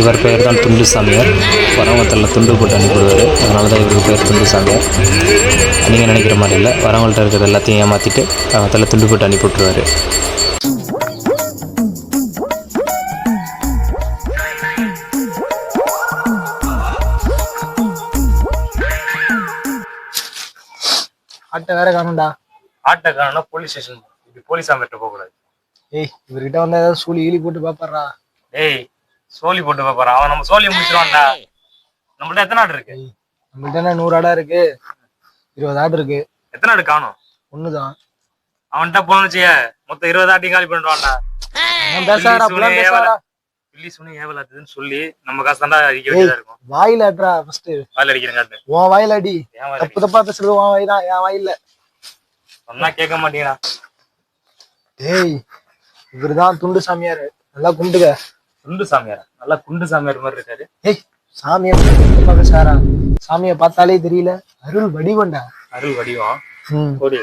இவர் பெயர் தான் துண்டு சாமியார் வரவங்கத்தில் துண்டு போட்டு அனுப்பிடுவார் அதனால தான் இவருக்கு பேர் துண்டு சாமியார் நீங்கள் நினைக்கிற மாதிரி இல்லை. வரவங்கள்ட்ட இருக்கிறது எல்லாத்தையும் ஏமாற்றிட்டு அவத்தில் துண்டு போட்டு அனுப்பி விட்ருவாரு ஆட்டை வேற காணும்டா. ஆட்டக்காரனா போலீஸ் ஸ்டேஷன் இப்படி போலீஸ் அமர்ட்ட போக கூடாது ஏய் இவர்கிட்ட வந்தா ஏதாவது சூழி ஈழி போட்டு பாப்பாடுறா ஏய் சோலி போட்டு பாப்பாரு அவன் நம்ம சோழியை முடிச்சிருவான்டா. நம்மள்ட்ட எத்தனை ஆடு இருக்கு? நம்மள்ட்ட என்ன நூறு ஆடா இருக்கு? இருபது ஆடு இருக்கு. எத்தனை ஆடு காணும்? ஒண்ணுதான். அவன்கிட்ட போனோம்னு வச்சுக்க மொத்தம் இருபது ஆட்டையும் காலி பண்ணிடுவான்டா. பில்லி சுனி ஏவலாத்துன்னு சொல்லி நம்ம காசு தாண்டா அடிக்க வேண்டியதா இருக்கும். வாயில ஆட்டுறா ஃபர்ஸ்ட் வாயில் அடிக்கிறேன் காட்டு. உன் வாயில அடி. தப்பு தப்பா பேசுறது உன் வாய் தான் என் வாயில. சொன்னா கேட்க மாட்டீங்கடா டேய் இவருதான் துண்டு சாமியார். நல்லா கும்பிட்டுக்க. குண்டு சாமியார். நல்லா குண்டு சாமியார் மாதிரி இருக்காரு. ஏய் சாமியை தப்பா பேசாரா சாமியை பார்த்தாலே தெரியல. அருள் வடிவண்டா அருள் வடிவம். ம். கோடி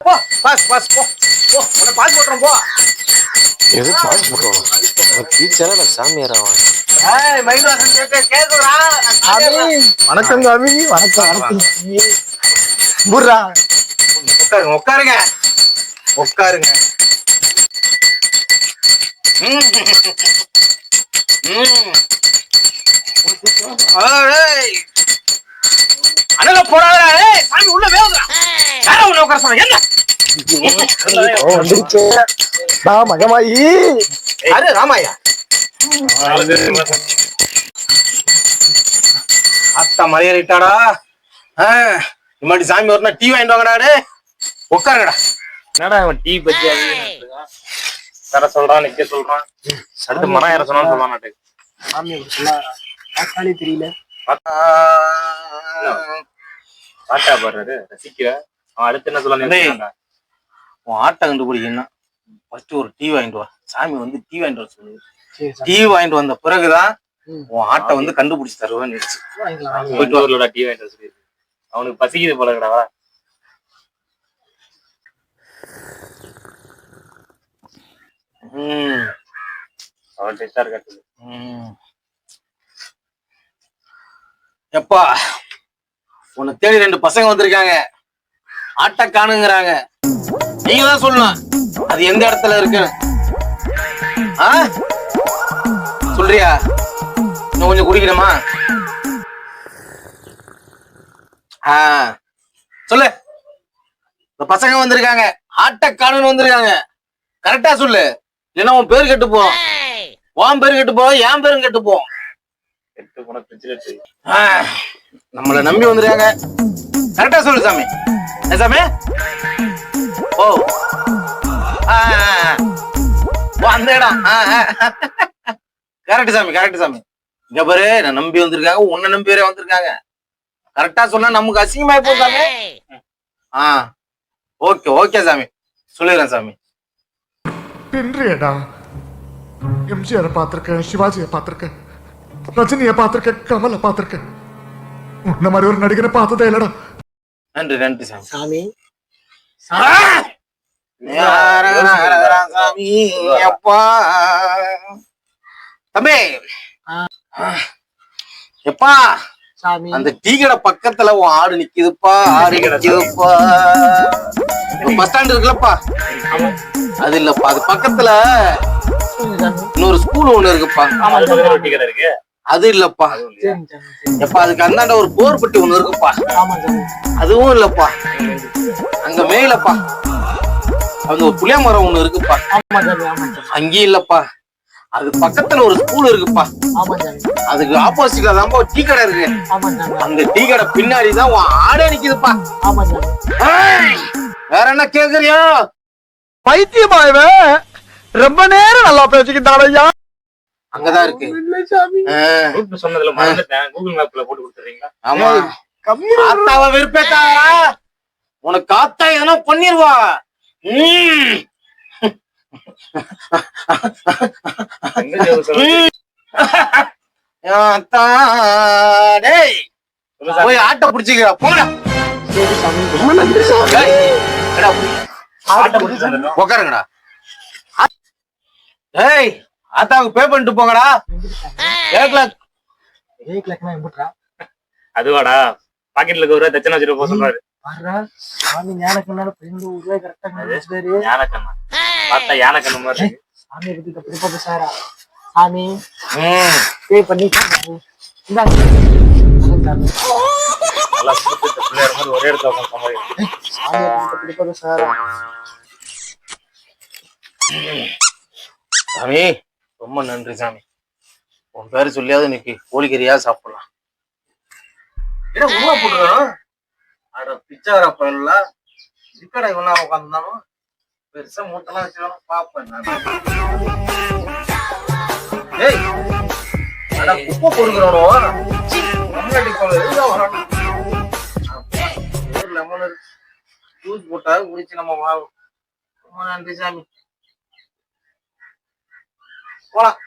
போ பாஸ் பாஸ் போ போ. உன்னை பாஸ் போட்டுறோம் போ. எது பாஸ் பண்ணுவோம் டீச்சரா நான் சாமியார் அவன் ஏய் மைல்வாசன் கேட்க கேக்குறா சாமி வணக்கம் சாமி. வணக்கம் வணக்கம் புர்ரா உட்காருங்க உட்காருங்க. உட்காருங்க. ம். போடாதடா ஏய் சாமி உள்ள உள்ள உட்கார என்ன நான் மகமாயி யாரு ராமாயா அத்தா மலையேறிட்டாடா சாமி வரணும் டீ வாங்கிட்டு வாங்கடா உட்காருங்கடா என்னடா அவன் டீ பத்தி தர சொல்றான் நிக்க சொல்றான் அடுத்து மரம் ஏற சொன்னான்னு அப்படி சொல்லாதடா பார்த்தாலே தெரியல. பாட்டா பாடுறாரு ரசிக்கிற. அவன் அடுத்து என்ன சொல்ல உன் ஆட்டை கண்டுபிடிக்கணும் ஃபர்ஸ்ட் ஒரு டீ வாங்கிட்டு வா. சாமி வந்து டீ வாங்கிட்டு வர சொல்லு. சாமி. டீ வாங்கிட்டு வந்த பிறகுதான். உன் ஆட்டை வந்து கண்டுபிடிச்சு தருவேன்னு. போயிட்டு வரலடா டீ வாங்கிட்டு வர சொல்லி. அவனுக்கு பசிக்குது போலங்கடா வா. ம், அவன் எப்பா உன்னை தேடி ரெண்டு பசங்க வந்திருக்காங்க. ஆட்ட காணுங்கிறாங்க. நீங்க தான் சொல்லணும். அது எந்த இடத்துல இருக்கு? ஆ? சொல்றியா? இன்னும் கொஞ்சம் குடிக்கணுமா? ஆ. சொல்லு. இந்த பசங்க வந்திருக்காங்க. ஆட்ட காணுன்னு வந்திருக்காங்க. கரெக்டா சொல்லு. இல்லைன்னா உன் பேர் கெட்டு போகும் உன் பேர் கெட்டு போகும் என் பேரும் கெட்டு போகும் நம்மள நம்பி வந்திருக்காங்க. கரெக்டா சொல்லு சாமி. ஏ சாமி? ஓ. அந்த இடம். கரெக்ட் சாமி கரெக்ட் சாமி. இங்க பாரு நான் நம்பி வந்திருக்காங்க உன்னை நம்பி வேற வந்திருக்காங்க. கரெக்டா சொன்னா நமக்கு அசிங்கமா போ சாமி. ஆ. ஓகே ஓகே சாமி. சொல்லிடுறேன் சாமி. பின்றியடா. எம்ஜிஆரை பார்த்திருக்கேன் சிவாஜியை பார்த்திருக்கேன் ரஜினியை பார்த்திருக்கேன் கமலை பார்த்திருக்கேன். உன்ன மாதிரி ஒரு நடிகரை பார்த்ததே இல்லடா. நன்றி நன்றி சாமி. சாமி. அப்பா. தம்பி! எப்பா? அந்த டீ கடை பக்கத்துல உன் ஆடு நிக்குதுப்பா ஆடு நிக்குதுப்பா. Bus stand இருக்குல்லப்பா. அது இல்லப்பா அது பக்கத்துல இன்னொரு ஸ்கூல் ஒண்ணு இருக்குப்பா. ஆமா அது இல்லப்பா. எப்பா அதுக்கு அந்தாண்ட ஒரு போர் பெட்டி ஒண்ணு இருக்குப்பா. அதுவும் இல்லப்பா. அங்க மேலப்பா. அங்க ஒரு புளிய மரம் ஒண்ணு இருக்குப்பா. அங்கேயும் இல்லப்பா. அது பக்கத்துல ஒரு ஸ்கூல் இருக்குப்பா. அதுக்கு ஆப்போசிட்ல தான் ஒரு டீ கடை இருக்கு. அந்த டீ கடை பின்னாடி தான் உன் ஆடே நிக்குதுப்பா. வேற என்ன கேக்குறியா? பைத்தியமாயவே ரொம்ப நேரம் நல்லா பேசிக்கிட்டான் ஐயா. அங்கதான் இருக்கு. சொன்னதுல மறந்துட்டேன். கூகுள் மேப்ல போட்டு கொடுத்துறீங்களா? ஆமா. கம்மி ஆத்தாவ விருப்பத்தா உனக்கு காத்தா எதனா பண்ணிருவா. ம். போய் ஆட்டை பிடிச்சிக்கிறா போடா. உக்காருங்கடா ஏய் ஆத்தாவுக்கு பே பண்ணிட்டு போங்கடா ஏய் கிழக்குனா எம்பிட்றா அதுவாடா பாக்கெட்ல ஒரு தச்சனை வச்சுட்டு போக சொல்றாரு பாருடா சாமி ஞானக்கண்ணால கரெக்டா பார்த்தா யானைக்கண்ணு மாதிரி. சாமியை பத்தி தப்பு பேசாரா சாமி பே பண்ணி ஒரே இடத்துல சாமி ரொம்ப நன்றி சாமி. உன் பேரு சொல்லியாவது இன்னைக்கு கோழிக்கறியா சாப்பிடலாம். என்ன உருவா போட்டுருக்கான் அட பிச்சாரா பயில இருக்கடா இவனா உட்காந்துருந்தாலும் பெருசா மூட்டெல்லாம் பாப்பேன் ஏய் அட குப்பை போடுக்கிறவனோ முன்னாடி போல வரணும் லெமன் ஜூஸ் குடிச்சு நம்ம வா ரொம்ப நன்றி சாமி. போலாம்.